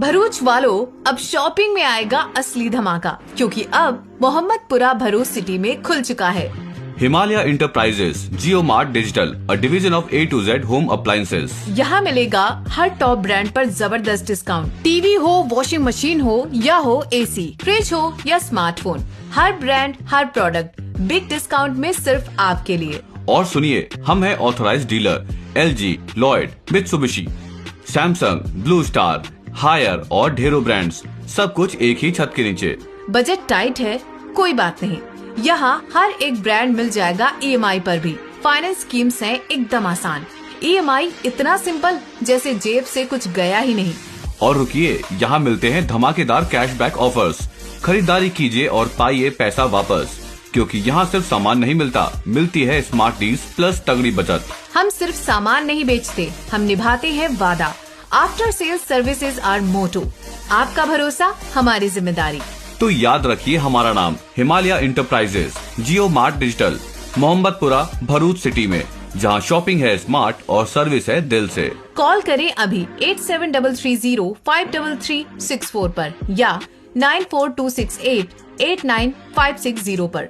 भरूच वालों अब शॉपिंग में आएगा असली धमाका क्योंकि अब मोहम्मदपुरा भरूच सिटी में खुल चुका है। Himalaya Enterprises, Geomart Digital, a division of A to Z home appliances यहाँ मिलेगा हर टॉप ब्रांड पर ज़बरदस्त डिस्काउंट टीवी हो वॉशिंग मशीन हो या हो एसी फ्रिज हो या स्मार्टफ़ोन हर ब्रांड हर प्रोडक्ट बिग डिस्काउंट में सिर्फ़ आपके लिए। और सुनिए हम हैं authorise dealer L G Lloyd Mitsubishi Samsung Blue Star Haier और ढेरों ब्रांड्स सब कुछ एक ही छत के नीचे। बजट टाइट है कोई बात नहीं। यहाँ हर एक ब्रांड मिल जाएगा ईएमआई पर भी। फाइनेंस स्कीम्स हैं एकदम आसान। ईएमआई इतना सिंपल जैसे जेब से कुछ गया ही नहीं। और रुकिए यहाँ मिलते हैं धमाकेदार कैशबैक ऑफर्स खरीदारी कीजिए और पाइए पैसा वापस। क्योंकि यहाँ सिर्फ़ सामान नहीं मिलता मिलती है स्मार्ट डील्स प्लस तगड़ी बचत। हम सिर्फ़ सामान नहीं बेचते हम निभाते हैं वादा। After sales services our motto आपका भरोसा हमारी ज़िम्मेदारी। तो याद रखिए हमारा नाम Himalaya enterprises Jio mart digital Mohammadpura Bharuch city में जहाँ शॉपिंग है स्मार्ट और सर्विस है दिल से। कॉल करें अभी eight seven double three zero five double three six four पर या nine four two six eight eight nine five six zero पर।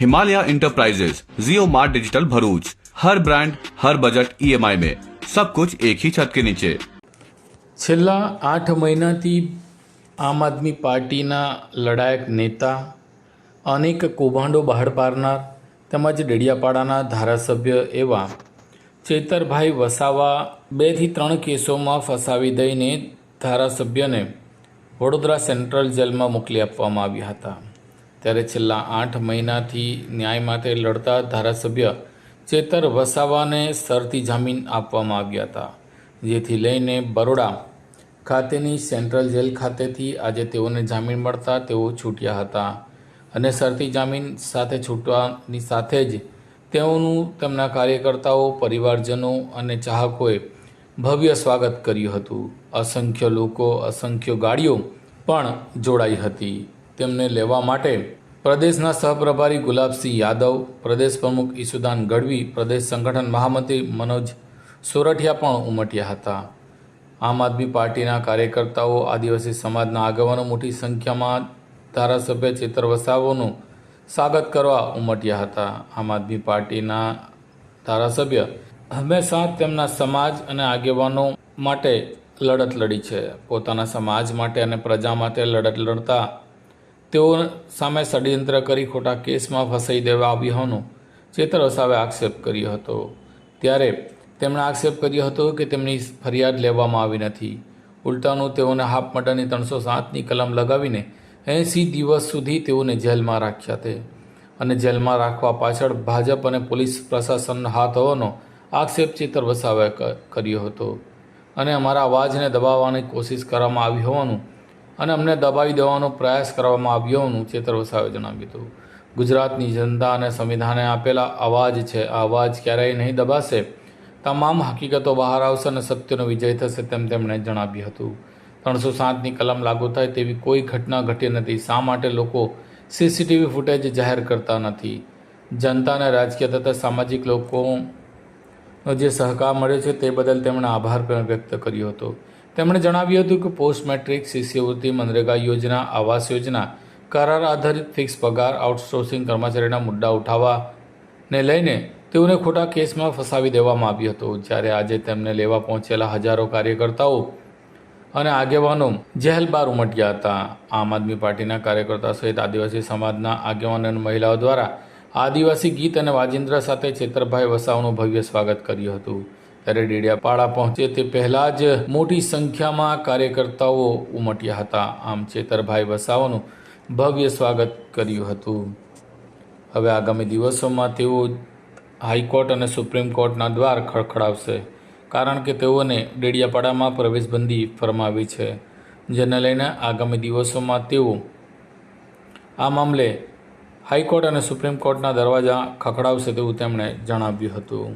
Himalaya enterprises Jio mart digital Bharuch. हर ब्रांड हर बजट ईएमआई में सब कुछ एक ही छत के नीचे। છેલ્લા આઠ મહિનાથી આમ આદમી પાર્ટીના લડાયક નેતા, અનેક કૌભાંડો બહાર પાડનાર, તેમજ ડેડિયાપાડાના ધારાસભ્ય એવા ચેતરભાઈ વસાવા બેથી ત્રણ કેસોમાં ફસાવી દઈને ધારાસભ્યને વડોદરા સેન્ટ્રલ જેલમાં મોકલી આપવામાં આવ્યા હતા. ત્યારે છેલ્લા આઠ મહિનાથી ન્યાય માટે લડતા ધારાસભ્ય ચેતર વસાવાને સરતી જામીન આપવામાં આવ્યા હતા. જેથી લઈને બરોડા ખાતેની સેન્ટ્રલ જેલ ખાતેથી આજે તેઓને જામીન મળતા તેઓ છૂટ્યા હતા. અને શરતી જામીન સાથે છૂટવાની સાથે જ તેઓનું તેમના કાર્યકર્તાઓ, પરિવારજનો અને ચાહકોએ ભવ્ય સ્વાગત કર્યું હતું. અસંખ્ય લોકો, અસંખ્ય ગાડીઓ પણ જોડાઈ હતી. તેમને લેવા માટે પ્રદેશના સહપ્રભારી ગુલાબસિંહ યાદવ, પ્રદેશ પ્રમુખ ઈસુદાન ગઢવી, પ્રદેશ સંગઠન મહામંત્રી મનોજ સોરઠિયા પણ ઉમટ્યા હતા. આમ આદમી પાર્ટીના કાર્યકર્તાઓ આદિવાસી સમાજના આગેવાનો મોટી સંખ્યામાં ધારાસભ્ય ચેતર વસાવોનું સ્વાગત કરવા ઉમટ્યા હતા. આમ આદમી પાર્ટીના ધારાસભ્ય હંમેશા તેમના સમાજ અને આગેવાનો માટે લડત લડી છે. પોતાના સમાજ માટે અને પ્રજા માટે લડત લડતા તેઓ સામે ષડયંત્ર કરી ખોટા કેસમાં ફસાઈ દેવા આવ્યાનો ચેતર વસાવે આક્ષેપ કર્યો હતો. ત્યારે તેમણે આક્ષેપ કર્યો હતો કે તેમની ફરિયાદ લેવામાં આવી નથી. ઉલટાનું તેઓને હાફ મર્ડરની ત્રણસો સાતની કલમ લગાવીને એંસી દિવસ સુધી તેઓને જેલમાં રાખ્યા તે. અને જેલમાં રાખવા પાછળ ભાજપ અને પોલીસ પ્રશાસનનો હાથ હોવાનો આક્ષેપ ચેતર વસાવે કર્યો હતો. અને અમારા અવાજને દબાવવાની કોશિશ કરવામાં આવી હોવાનું અને અમને દબાવી દેવાનો પ્રયાસ કરવામાં આવ્યો હોવાનું ચેતર વસાવે જણાવ્યું હતું. ગુજરાતની જનતા અને સંવિધાને આપેલા અવાજ છે. આ અવાજ ક્યારેય નહીં દબાશે તમામ હકીકતો બહાર આવશે અને સત્યનો વિજય થશે તેમ તેમણે જણાવ્યું હતું. ત્રણસો સાતની કલમ લાગુ થાય તેવી કોઈ ઘટના ઘટી નથી. શા માટે લોકો સીસીટીવી ફૂટેજ જાહેર કરતા નથી? જનતાને રાજકીય તથા સામાજિક લોકોનો જે સહકાર મળ્યો છે તે બદલ તેમણે આભાર પણ વ્યક્ત કર્યો હતો. તેમણે જણાવ્યું હતું કે પોસ્ટ મેટ્રિક શિષ્યવૃત્તિ મનરેગા યોજના, આવાસ યોજના, કરાર આધારિત ફિક્સ પગાર, આઉટસોર્સિંગ કર્મચારીના મુદ્દા ઉઠાવવાને લઈને તેઓને ખોટા કેસમાં ફસાવી દેવામાં આવ્યું હતું. જ્યારે આજે તેમને લેવા પહોંચેલા હજારો કાર્યકર્તાઓ અને આગેવાનો જેલ બહાર ઉમટ્યા હતા. આમ આદમી પાર્ટીના કાર્યકર્તા સહિત આદિવાસી સમાજના આગેવાનો અને મહિલાઓ દ્વારા આદિવાસી ગીત અને વાજિંદ્ર સાથે ચેતરભાઈ વસાવનું ભવ્ય સ્વાગત કર્યું હતું. ત્યારે ડેડિયાપાડા પહોંચે તે પહેલાં જ મોટી સંખ્યામાં કાર્યકર્તાઓ ઉમટ્યા હતા. આમ ચેતરભાઈ વસાવાનું ભવ્ય સ્વાગત કર્યું હતું. હવે આગામી દિવસોમાં તેઓ હાઈકોર્ટ અને સુપ્રીમ કોર્ટના દ્વાર ખડખડાવશે, કારણ કે તેઓને ડેડિયાપાડામાં પ્રવેશબંધી ફરમાવી છે, જેને લઈને આગામી દિવસોમાં તેઓ આ મામલે હાઈકોર્ટ અને સુપ્રીમ કોર્ટના દરવાજા ખખડાવશે તેવું તેમણે જણાવ્યું હતું.